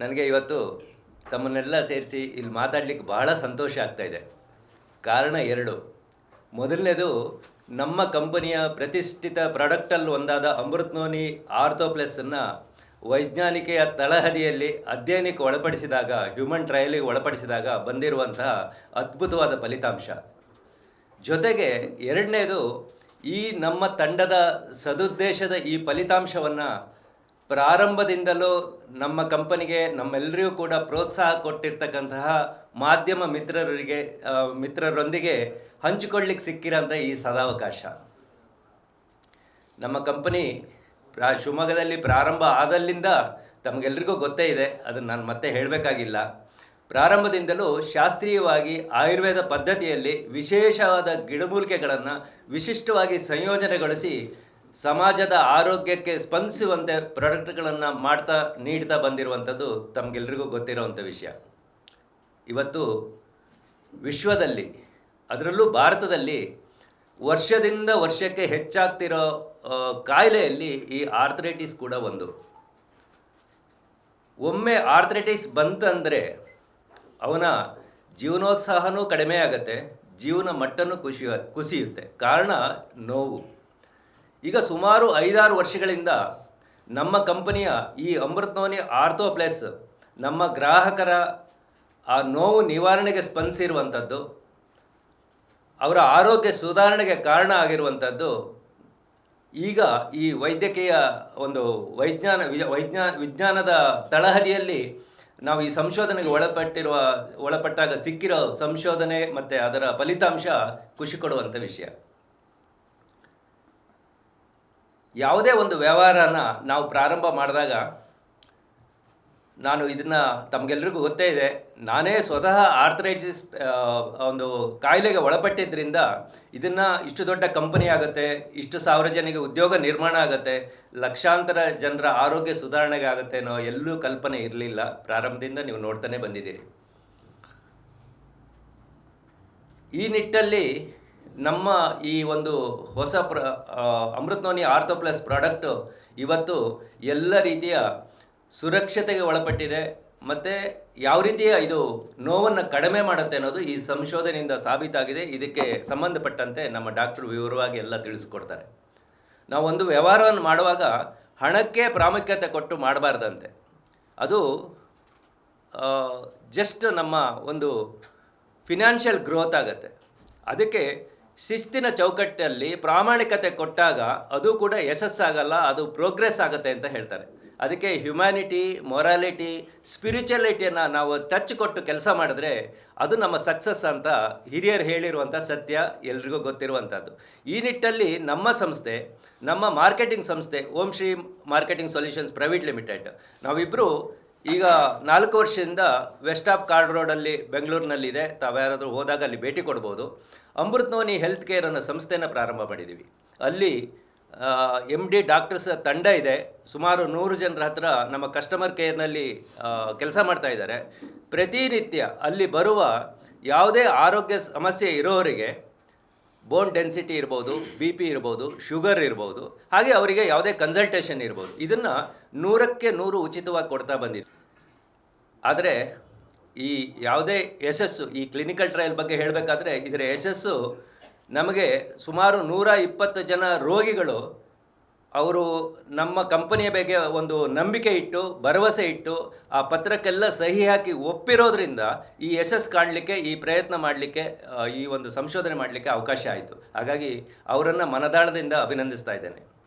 ನನಗೆ ಇವತ್ತು ತಮ್ಮನ್ನೆಲ್ಲ ಸೇರಿಸಿ ಇಲ್ಲಿ ಮಾತಾಡಲಿಕ್ಕೆ ಬಹಳ ಸಂತೋಷ ಆಗ್ತಾ ಇದೆ. ಕಾರಣ ಎರಡು. ಮೊದಲನೇದು, ನಮ್ಮ ಕಂಪನಿಯ ಪ್ರತಿಷ್ಠಿತ ಪ್ರಾಡಕ್ಟಲ್ಲಿ ಒಂದಾದ ಅಮೃತ್ನೋನಿ ಆರ್ಥೋ ಪ್ಲಸ್ಸನ್ನು ವೈಜ್ಞಾನಿಕೆಯ ತಳಹದಿಯಲ್ಲಿ ಅಧ್ಯಯನಕ್ಕೆ ಒಳಪಡಿಸಿದಾಗ, ಹ್ಯೂಮನ್ ಟ್ರಯಲಿಗೆ ಒಳಪಡಿಸಿದಾಗ ಬಂದಿರುವಂತಹ ಅದ್ಭುತವಾದ ಫಲಿತಾಂಶ. ಜೊತೆಗೆ ಎರಡನೇದು, ಈ ನಮ್ಮ ತಂಡದ ಸದುದ್ದೇಶದ ಈ ಫಲಿತಾಂಶವನ್ನು ಪ್ರಾರಂಭದಿಂದಲೂ ನಮ್ಮ ಕಂಪನಿಗೆ ನಮ್ಮೆಲ್ಲರಿಗೂ ಕೂಡ ಪ್ರೋತ್ಸಾಹ ಕೊಟ್ಟಿರ್ತಕ್ಕಂತಹ ಮಾಧ್ಯಮ ಮಿತ್ರರಿಗೆ ಮಿತ್ರರೊಂದಿಗೆ ಹಂಚಿಕೊಳ್ಳಿಕ್ಕೆ ಸಿಕ್ಕಿರೋಂಥ ಈ ಸದಾವಕಾಶ. ನಮ್ಮ ಕಂಪನಿ ಪ್ರಾ, ಶಿವಮೊಗ್ಗದಲ್ಲಿ ಪ್ರಾರಂಭ ಆದಲ್ಲಿಂದ ತಮಗೆಲ್ರಿಗೂ ಗೊತ್ತೇ ಇದೆ, ಅದನ್ನು ನಾನು ಮತ್ತೆ ಹೇಳಬೇಕಾಗಿಲ್ಲ. ಪ್ರಾರಂಭದಿಂದಲೂ ಶಾಸ್ತ್ರೀಯವಾಗಿ ಆಯುರ್ವೇದ ಪದ್ಧತಿಯಲ್ಲಿ ವಿಶೇಷವಾದ ಗಿಡಮೂಲಿಕೆಗಳನ್ನು ವಿಶಿಷ್ಟವಾಗಿ ಸಂಯೋಜನೆಗೊಳಿಸಿ ಸಮಾಜದ ಆರೋಗ್ಯಕ್ಕೆ ಸ್ಪಂದಿಸುವಂತೆ ಪ್ರಾಡಕ್ಟ್ಗಳನ್ನು ಮಾಡ್ತಾ, ನೀಡ್ತಾ ಬಂದಿರುವಂಥದ್ದು ತಮಗೆಲ್ರಿಗೂ ಗೊತ್ತಿರೋವಂಥ ವಿಷಯ. ಇವತ್ತು ವಿಶ್ವದಲ್ಲಿ, ಅದರಲ್ಲೂ ಭಾರತದಲ್ಲಿ ವರ್ಷದಿಂದ ವರ್ಷಕ್ಕೆ ಹೆಚ್ಚಾಗ್ತಿರೋ ಕಾಯಿಲೆಯಲ್ಲಿ ಈ ಆರ್ಥ್ರೈಟಿಸ್ ಕೂಡ ಒಂದು. ಒಮ್ಮೆ ಆರ್ಥ್ರೈಟಿಸ್ ಬಂತಂದರೆ ಅವನ ಜೀವನೋತ್ಸಾಹನೂ ಕಡಿಮೆ ಆಗುತ್ತೆ, ಜೀವನ ಮಟ್ಟನೂ ಕುಸಿಯ ಕುಸಿಯುತ್ತೆ. ಕಾರಣ ನೋವು. ಈಗ ಸುಮಾರು ಐದಾರು ವರ್ಷಗಳಿಂದ ನಮ್ಮ ಕಂಪನಿಯ ಈ ಅಮೃತ್ನೋನಿ ಆರ್ಥೋ ಪ್ಲಸ್ ನಮ್ಮ ಗ್ರಾಹಕರ ಆ ನೋವು ನಿವಾರಣೆಗೆ ಸ್ಪಂದಿಸಿರುವಂಥದ್ದು, ಅವರ ಆರೋಗ್ಯ ಸುಧಾರಣೆಗೆ ಕಾರಣ ಆಗಿರುವಂಥದ್ದು, ಈಗ ಈ ವೈದ್ಯಕೀಯ ಒಂದು ವೈಜ್ಞಾನ ವಿ- ವೈಜ್ಞಾ, ವಿಜ್ಞಾನದ ತಳಹದಿಯಲ್ಲಿ ನಾವು ಈ ಸಂಶೋಧನೆಗೆ ಒಳಪಟ್ಟಿರುವ, ಒಳಪಟ್ಟಾಗ ಸಿಕ್ಕಿರೋ ಸಂಶೋಧನೆ ಮತ್ತು ಅದರ ಫಲಿತಾಂಶ ಖುಷಿ ಕೊಡುವಂಥ ವಿಷಯ. ಯಾವುದೇ ಒಂದು ವ್ಯವಹಾರನ ನಾವು ಪ್ರಾರಂಭ ಮಾಡಿದಾಗ ನಾನು ಇದನ್ನು ತಮಗೆಲ್ರಿಗೂ ಗೊತ್ತೇ ಇದೆ. ನಾನೇ ಸ್ವತಃ ಆರ್ಥರೈಟಿಸ್ ಒಂದು ಕಾಯಿಲೆಗೆ ಒಳಪಟ್ಟಿದ್ದರಿಂದ ಇದನ್ನು ಇಷ್ಟು ದೊಡ್ಡ ಕಂಪನಿ ಆಗುತ್ತೆ, ಇಷ್ಟು ಸಾವಿರ ಜನರಿಗೆ ಉದ್ಯೋಗ ನಿರ್ಮಾಣ ಆಗುತ್ತೆ, ಲಕ್ಷಾಂತರ ಜನರ ಆರೋಗ್ಯ ಸುಧಾರಣೆಗೆ ಆಗುತ್ತೆ ಅನ್ನೋ ಎಲ್ಲೂ ಕಲ್ಪನೆ ಇರಲಿಲ್ಲ. ಪ್ರಾರಂಭದಿಂದ ನೀವು ನೋಡ್ತಾನೆ ಬಂದಿದ್ದೀರಿ. ಈ ನಿಟ್ಟಲ್ಲಿ ನಮ್ಮ ಈ ಒಂದು ಹೊಸ ಪ್ರ ಅಮೃತ್ನೋನಿ ಆರ್ಥೋ ಪ್ಲಸ್ ಪ್ರಾಡಕ್ಟು ಇವತ್ತು ಎಲ್ಲ ರೀತಿಯ ಸುರಕ್ಷತೆಗೆ ಒಳಪಟ್ಟಿದೆ. ಮತ್ತು ಯಾವ ರೀತಿಯ ಇದು ನೋವನ್ನು ಕಡಿಮೆ ಮಾಡುತ್ತೆ ಅನ್ನೋದು ಈ ಸಂಶೋಧನೆಯಿಂದ ಸಾಬೀತಾಗಿದೆ. ಇದಕ್ಕೆ ಸಂಬಂಧಪಟ್ಟಂತೆ ನಮ್ಮ ಡಾಕ್ಟ್ರು ವಿವರವಾಗಿ ಎಲ್ಲ ತಿಳಿಸ್ಕೊಡ್ತಾರೆ. ನಾವು ಒಂದು ವ್ಯವಹಾರವನ್ನು ಮಾಡುವಾಗ ಹಣಕ್ಕೆ ಪ್ರಾಮುಖ್ಯತೆ ಕೊಟ್ಟು ಮಾಡಬಾರ್ದಂತೆ. ಅದು ಜಸ್ಟ್ ನಮ್ಮ ಒಂದು ಫಿನಾನ್ಷಿಯಲ್ ಗ್ರೋತ್ ಆಗುತ್ತೆ. ಅದಕ್ಕೆ ಶಿಸ್ತಿನ ಚೌಕಟ್ಟಲ್ಲಿ ಪ್ರಾಮಾಣಿಕತೆ ಕೊಟ್ಟಾಗ ಅದು ಕೂಡ ಯಶಸ್ಸಾಗಲ್ಲ, ಅದು ಪ್ರೋಗ್ರೆಸ್ ಆಗುತ್ತೆ ಅಂತ ಹೇಳ್ತಾರೆ. ಅದಕ್ಕೆ ಹ್ಯುಮ್ಯಾನಿಟಿ ಮೊರಾಲಿಟಿ ಸ್ಪಿರಿಚುಯಾಲಿಟಿಯನ್ನು ನಾವು ಟಚ್ ಕೊಟ್ಟು ಕೆಲಸ ಮಾಡಿದ್ರೆ ಅದು ನಮ್ಮ ಸಕ್ಸಸ್ ಅಂತ ಹಿರಿಯರು ಹೇಳಿರುವಂಥ ಸತ್ಯ ಎಲ್ರಿಗೂ ಗೊತ್ತಿರುವಂಥದ್ದು. ಈ ನಿಟ್ಟಲ್ಲಿ ನಮ್ಮ ಸಂಸ್ಥೆ, ನಮ್ಮ ಮಾರ್ಕೆಟಿಂಗ್ ಸಂಸ್ಥೆ, Om Shri marketing solutions private limited ನಾವಿಬ್ಬರು ಈಗ ನಾಲ್ಕು ವರ್ಷದಿಂದ ವೆಸ್ಟ್ ಆಫ್ ಕಾರ್ಡ್ ರೋಡಲ್ಲಿ ಬೆಂಗಳೂರಿನಲ್ಲಿದೆ. ತಾವ್ಯಾರಾದರೂ ಹೋದಾಗ ಅಲ್ಲಿ ಭೇಟಿ ಕೊಡ್ಬೋದು. ಅಮೃತ್ನೋನಿ ಹೆಲ್ತ್ ಕೇರ್ ಅನ್ನೋ ಸಂಸ್ಥೆಯನ್ನು ಪ್ರಾರಂಭ ಮಾಡಿದ್ದೀವಿ ಅಲ್ಲಿ ಎಂ ಡಿ ಡಾಕ್ಟರ್ಸ್ ತಂಡ ಇದೆ. ಸುಮಾರು ನೂರು ಜನರ ಹತ್ರ ನಮ್ಮ ಕಸ್ಟಮರ್ ಕೇರ್ನಲ್ಲಿ ಕೆಲಸ ಮಾಡ್ತಾ ಇದ್ದಾರೆ. ಪ್ರತಿನಿತ್ಯ ಅಲ್ಲಿ ಬರುವ ಯಾವುದೇ ಆರೋಗ್ಯ ಸಮಸ್ಯೆ ಇರೋರಿಗೆ ಬೋನ್ ಡೆನ್ಸಿಟಿ ಇರ್ಬೋದು ಬಿ ಪಿ ಇರ್ಬೋದು ಶುಗರ್ ಇರ್ಬೋದು, ಹಾಗೆ ಅವರಿಗೆ ಯಾವುದೇ ಕನ್ಸಲ್ಟೇಷನ್ ಇರ್ಬೋದು. ಇದನ್ನು ನೂರಕ್ಕೆ ನೂರು ಉಚಿತವಾಗಿ ಕೊಡ್ತಾ ಬಂದಿದೆ. ಆದರೆ ಈ ಯಾವುದೇ ಯಶಸ್ಸು, ಈ ಕ್ಲಿನಿಕಲ್ ಟ್ರಯಲ್ ಬಗ್ಗೆ ಹೇಳಬೇಕಾದ್ರೆ ಇದರ ಯಶಸ್ಸು ನಮಗೆ ಸುಮಾರು ನೂರ ಇಪ್ಪತ್ತು ಜನ ರೋಗಿಗಳು ಅವರು ನಮ್ಮ ಕಂಪನಿಯ ಬಗ್ಗೆ ಒಂದು ನಂಬಿಕೆ ಇಟ್ಟು, ಭರವಸೆ ಇಟ್ಟು, ಆ ಪತ್ರಕ್ಕೆಲ್ಲ ಸಹಿ ಹಾಕಿ ಒಪ್ಪಿರೋದ್ರಿಂದ ಈ ಯಶಸ್ಸು ಕಾಣಲಿಕ್ಕೆ, ಈ ಪ್ರಯತ್ನ ಮಾಡಲಿಕ್ಕೆ ಈ ಒಂದು ಸಂಶೋಧನೆ ಮಾಡಲಿಕ್ಕೆ ಅವಕಾಶ ಆಯಿತು. ಹಾಗಾಗಿ ಅವರನ್ನು ಮನದಾಳದಿಂದ ಅಭಿನಂದಿಸ್ತಾ ಇದ್ದೇನೆ.